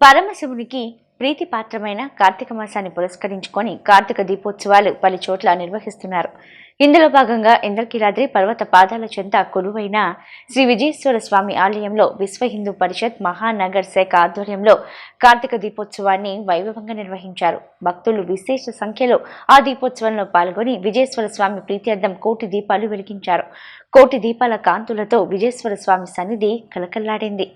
పరమశివునికి ప్రీతిపాత్రమైన కార్తీక మాసాన్ని పురస్కరించుకొని కార్తీక దీపోత్సవాలు పలు చోట్ల నిర్వహిస్తున్నారు. ఇందులో భాగంగా ఇంద్రకీలాద్రి పర్వత పాదాల చెంత కొలువైన శ్రీ విజయేశ్వర స్వామి ఆలయంలో విశ్వ హిందూ పరిషత్ మహానగర్ శాఖ ఆధ్వర్యంలో కార్తీక దీపోత్సవాన్ని వైభవంగా నిర్వహించారు. భక్తులు విశేష సంఖ్యలో ఆ దీపోత్సవంలో పాల్గొని విజయేశ్వర స్వామి ప్రీత్యర్థం కోటి దీపాలు వెలిగించారు. కోటి దీపాల కాంతులతో విజయేశ్వర స్వామి సన్నిధి కలకల్లాడింది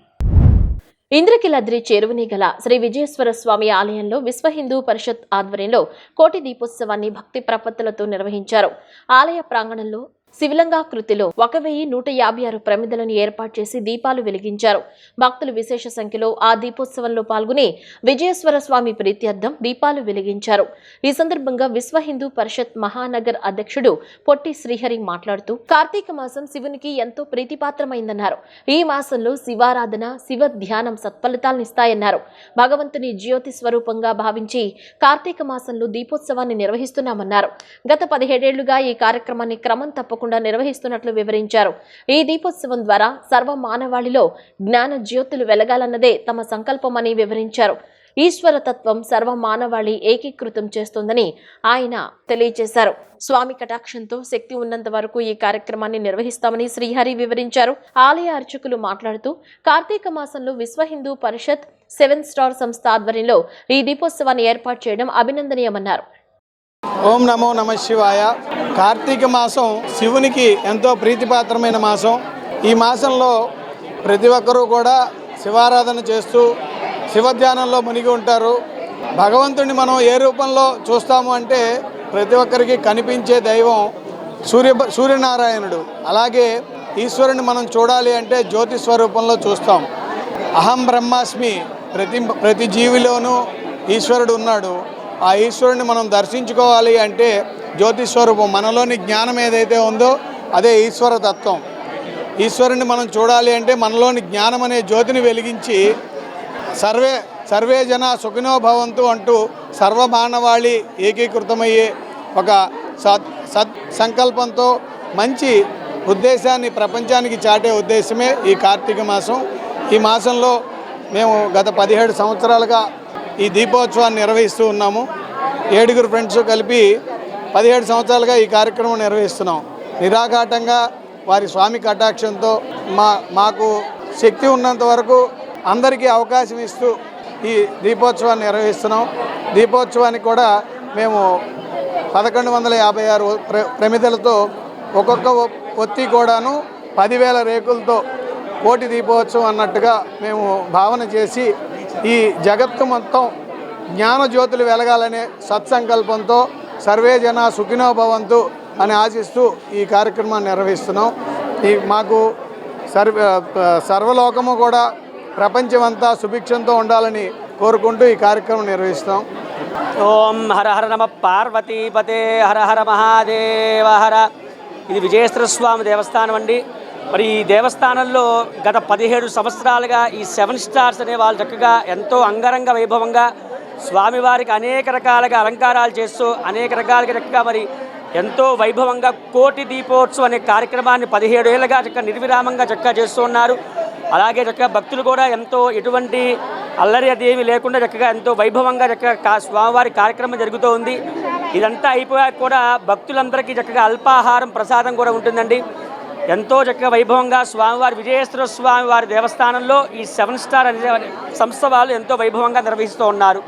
ఇంద్రకిలాద్రి చేరువని గల శ్రీ విజయేశ్వర స్వామి ఆలయంలో విశ్వ హిందూ పరిషత్ ఆధ్వర్యంలో కోటి దీపోత్సవాన్ని భక్తి ప్రపత్తులతో నిర్వహించారు. ఆలయ ప్రాంగణంలో శివలింగాకృతిలో ఒక వెయ్యి నూట యాభై ఆరు ప్రమిదలను ఏర్పాటు చేసి దీపాలు వెలిగించారు. భక్తులు విశేష సంఖ్యలో ఆ దీపోత్సవంలో పాల్గొని విజయేశ్వర స్వామి ప్రీత్యర్థం దీపాలు వెలిగించారు. ఈ సందర్భంగా విశ్వ హిందూ పరిషత్ మహానగర్ అధ్యక్షుడు పొట్టి శ్రీహరి మాట్లాడుతూ కార్తీక మాసం శివునికి ఎంతో ప్రీతిపాత్రమైందన్నారు. ఈ మాసంలో శివారాధన శివ ధ్యానం సత్ఫలితాలనిస్తాయన్నారు. భగవంతుని జ్యోతి స్వరూపంగా భావించి కార్తీక మాసంలో దీపోత్సవాన్ని నిర్వహిస్తున్నామన్నారు. గత పదిహేడేళ్ళుగా ఈ కార్యక్రమాన్ని క్రమం తప్పకుండా నిర్వహిస్తున్నట్లు వివరించారు. ఈ దీపోత్సవం ద్వారా సర్వ మానవాళిలో జ్ఞాన జ్యోతులు వెలగాలన్నదే తమ సంకల్పమని వివరించారు. ఈశ్వర తత్వం సర్వ మానవాళి ఏకీకృతం చేస్తుందని ఆయన తెలియజేశారు. స్వామి కటాక్షంతో శక్తి ఉన్నంత వరకు ఈ కార్యక్రమాన్ని నిర్వహిస్తామని శ్రీహరి వివరించారు. ఆలయ అర్చకులు మాట్లాడుతూ కార్తీక మాసంలో విశ్వ హిందూ పరిషత్ సెవెన్ స్టార్ సంస్థ ఆధ్వర్యంలో ఈ దీపోత్సవాన్ని ఏర్పాటు చేయడం అభినందనీయమన్నారు. ఓం నమో నమ శివాయ. కార్తీక మాసం శివునికి ఎంతో ప్రీతిపాత్రమైన మాసం. ఈ మాసంలో ప్రతి ఒక్కరూ కూడా శివారాధన చేస్తూ శివధ్యానంలో మునిగి ఉంటారు. భగవంతుడిని మనం ఏ రూపంలో చూస్తాము అంటే ప్రతి ఒక్కరికి కనిపించే దైవం సూర్య సూర్యనారాయణుడు. అలాగే ఈశ్వరుని మనం చూడాలి అంటే జ్యోతి స్వరూపంలో చూస్తాం. అహం బ్రహ్మాస్మి ప్రతి ప్రతి జీవిలోనూ ఈశ్వరుడు ఉన్నాడు. ఆ ఈశ్వరుని మనం దర్శించుకోవాలి అంటే జ్యోతి స్వరూపం మనలోని జ్ఞానం ఏదైతే ఉందో అదే ఈశ్వర తత్వం. ఈశ్వరుని మనం చూడాలి అంటే మనలోని జ్ఞానం అనే జ్యోతిని వెలిగించి సర్వే సర్వే జన సుఖినో భవంతు అంటూ సర్వమానవాళి ఏకీకృతమయ్యే ఒక సత్ సత్ సంకల్పంతో మంచి ఉద్దేశాన్ని ప్రపంచానికి చాటే ఉద్దేశమే ఈ కార్తీక మాసం. ఈ మాసంలో మేము గత పదిహేడు సంవత్సరాలుగా ఈ దీపోత్సవాన్ని నిర్వహిస్తూ ఉన్నాము. ఏడుగురు ఫ్రెండ్స్ కలిపి పదిహేడు సంవత్సరాలుగా ఈ కార్యక్రమం నిర్వహిస్తున్నాం. నిరాఘాటంగా వారి స్వామి కటాక్షంతో మా మాకు శక్తి ఉన్నంత వరకు అందరికీ అవకాశం ఇస్తూ ఈ దీపోత్సవాన్ని నిర్వహిస్తున్నాం. దీపోత్సవానికి కూడా మేము పదకొండు వందల యాభై ఆరు ప్ర ప్రమిదలతో ఒక్కొక్క ఒత్తి కూడాను పదివేల రేకులతో కోటి దీపోత్సవం అన్నట్టుగా మేము భావన చేసి ఈ జగత్తు మొత్తం జ్ఞానజ్యోతులు వెలగాలనే సత్సంకల్పంతో సర్వే జన సుఖినో భవంతు అని ఆశిస్తూ ఈ కార్యక్రమాన్ని నిర్వహిస్తున్నాం. ఈ మాకు సర్వ సర్వలోకము కూడా ప్రపంచమంతా సుభిక్షంతో ఉండాలని కోరుకుంటూ ఈ కార్యక్రమం నిర్వహిస్తాం ఓం హర హర నమ పార్వతీపతే హర హర మహాదేవ హర. ఇది విజయేశ్వర స్వామి దేవస్థానం అండి. మరి ఈ దేవస్థానంలో గత పదిహేడు సంవత్సరాలుగా ఈ సెవెన్ స్టార్స్ అనే వాళ్ళు చక్కగా ఎంతో అంగరంగ వైభవంగా స్వామివారికి అనేక రకాలుగా అలంకారాలు చేస్తూ అనేక రకాలుగా చక్కగా మరి ఎంతో వైభవంగా కోటి దీపోత్సవం అనే కార్యక్రమాన్ని పదిహేడు ఏళ్ళగా చక్కగా నిర్విరామంగా చక్కగా చేస్తూ ఉన్నారు. అలాగే చక్కగా భక్తులు కూడా ఎంతో ఎటువంటి అల్లరి అది ఏమీ లేకుండా చక్కగా ఎంతో వైభవంగా చక్కగా స్వామివారి కార్యక్రమం జరుగుతూ ఉంది. ఇదంతా అయిపోయాక కూడా భక్తులందరికీ చక్కగా అల్పాహారం ప్రసాదం కూడా ఉంటుందండి. ఎంతో చక్కగా వైభవంగా స్వామివారి విజయేశ్వర స్వామివారి దేవస్థానంలో ఈ సెవెన్ స్టార్ అనే సంస్థ వాళ్ళు ఎంతో వైభవంగా నిర్వహిస్తూ ఉన్నారు.